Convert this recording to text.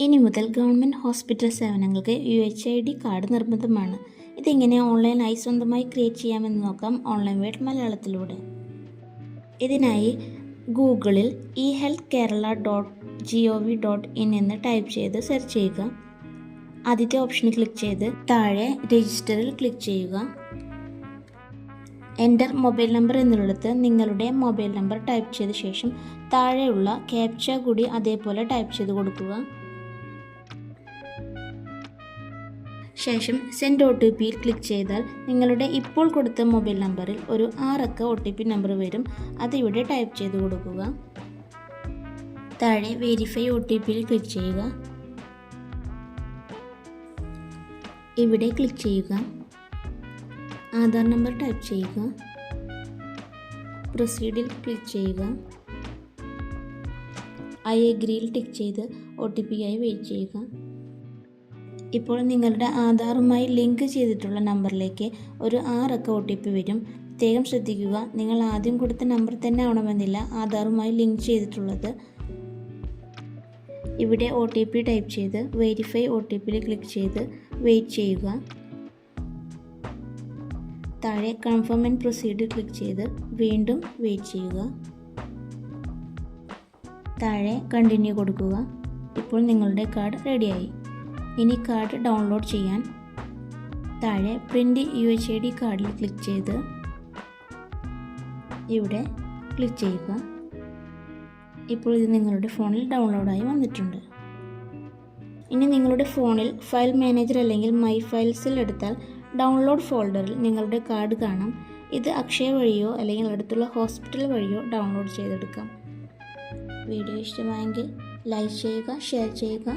ഇനി മുതൽ government hospital സേവനങ്ങൾക്ക് U H I D card നിർബന്ധമാണ്. ഇതെങ്ങനെ ഓൺലൈനായി സ്വന്തമായി ക്രിയേറ്റ് ചെയ്യാമെന്ന് നോക്കാം ഓൺലൈൻ വേഡ് മലയാളത്തിലൂടെ. ഇതിനായി ഗൂഗിളിൽ e health Kerala dot G O V dot in എന്ന് ടൈപ്പ് ചെയ്ത് സെർച്ച് ചെയ്യുക. ആദ്യത്തെ ഓപ്ഷനിൽ ക്ലിക്ക് ചെയ്ത് താഴെ രജിസ്റ്ററിൽ ക്ലിക്ക് ചെയ്യുക. എന്റർ മൊബൈൽ നമ്പർ എന്നുള്ളിടത്ത് നിങ്ങളുടെ മൊബൈൽ നമ്പർ ടൈപ്പ് ചെയ്ത ശേഷം താഴെയുള്ള ക്യാപ്ച കൂടി അതേപോലെ ടൈപ്പ് ചെയ്ത് കൊടുക്കുക. ശേഷം സെൻഡ് ഒ ടി പിയിൽ ക്ലിക്ക് ചെയ്താൽ നിങ്ങളുടെ ഇപ്പോൾ കൊടുത്ത മൊബൈൽ നമ്പറിൽ ഒരു ആറക്ക ഒ ടി പി നമ്പർ വരും. അത് ഇവിടെ ടൈപ്പ് ചെയ്ത് കൊടുക്കുക. താഴെ വെരിഫൈ ഒ ടി പിയിൽ ക്ലിക്ക് ചെയ്യുക. ഇവിടെ ക്ലിക്ക് ചെയ്യുക. ആധാർ നമ്പർ ടൈപ്പ് ചെയ്യുക. പ്രൊസീഡിൽ ക്ലിക്ക് ചെയ്യുക. ഐ എഗ്രിയിൽ ടിക്ക് ചെയ്ത് ഒ ടി പിക്കായി വെയിറ്റ് ചെയ്യുക. ഇപ്പോൾ നിങ്ങളുടെ ആധാറുമായി ലിങ്ക് ചെയ്തിട്ടുള്ള നമ്പറിലേക്ക് ഒരു ആറക്ക ഒ ടി പി വരും. പ്രത്യേകം ശ്രദ്ധിക്കുക. നിങ്ങൾ ആദ്യം കൊടുത്ത നമ്പർ തന്നെ ആവണമെന്നില്ല. ആധാറുമായി ലിങ്ക് ചെയ്തിട്ടുള്ളത്. ഇവിടെ ഒ ടി പി ടൈപ്പ് ചെയ്ത് വെരിഫൈ ഒ ടി പിയിൽ ക്ലിക്ക് ചെയ്ത് വെയിറ്റ് ചെയ്യുക. താഴെ കൺഫേം ആൻഡ് പ്രൊസീഡ് ക്ലിക്ക് ചെയ്ത് വീണ്ടും വെയിറ്റ് ചെയ്യുക. താഴെ കണ്ടിന്യൂ കൊടുക്കുക. ഇപ്പോൾ നിങ്ങളുടെ കാർഡ് റെഡിയായി ഇനി കാർഡ് ഡൗൺലോഡ് ചെയ്യാൻ താഴെ print U H I D കാർഡിൽ ക്ലിക്ക് ചെയ്ത് ഇവിടെ ക്ലിക്ക് ചെയ്യുക. ഇപ്പോൾ ഇത് നിങ്ങളുടെ ഫോണിൽ ഡൗൺലോഡായി വന്നിട്ടുണ്ട്. ഇനി നിങ്ങളുടെ ഫോണിൽ ഫയൽ മാനേജർ അല്ലെങ്കിൽ മൈ ഫയൽസിൽ എടുത്താൽ ഡൗൺലോഡ് ഫോൾഡറിൽ നിങ്ങളുടെ കാർഡ് കാണാം. ഇത് അക്ഷയ വഴിയോ അല്ലെങ്കിൽ അടുത്തുള്ള ഹോസ്പിറ്റൽ വഴിയോ ഡൗൺലോഡ് ചെയ്തെടുക്കാം. വീഡിയോ ഇഷ്ടമായെങ്കിൽ ലൈക്ക് ചെയ്യുക ഷെയർ ചെയ്യുക.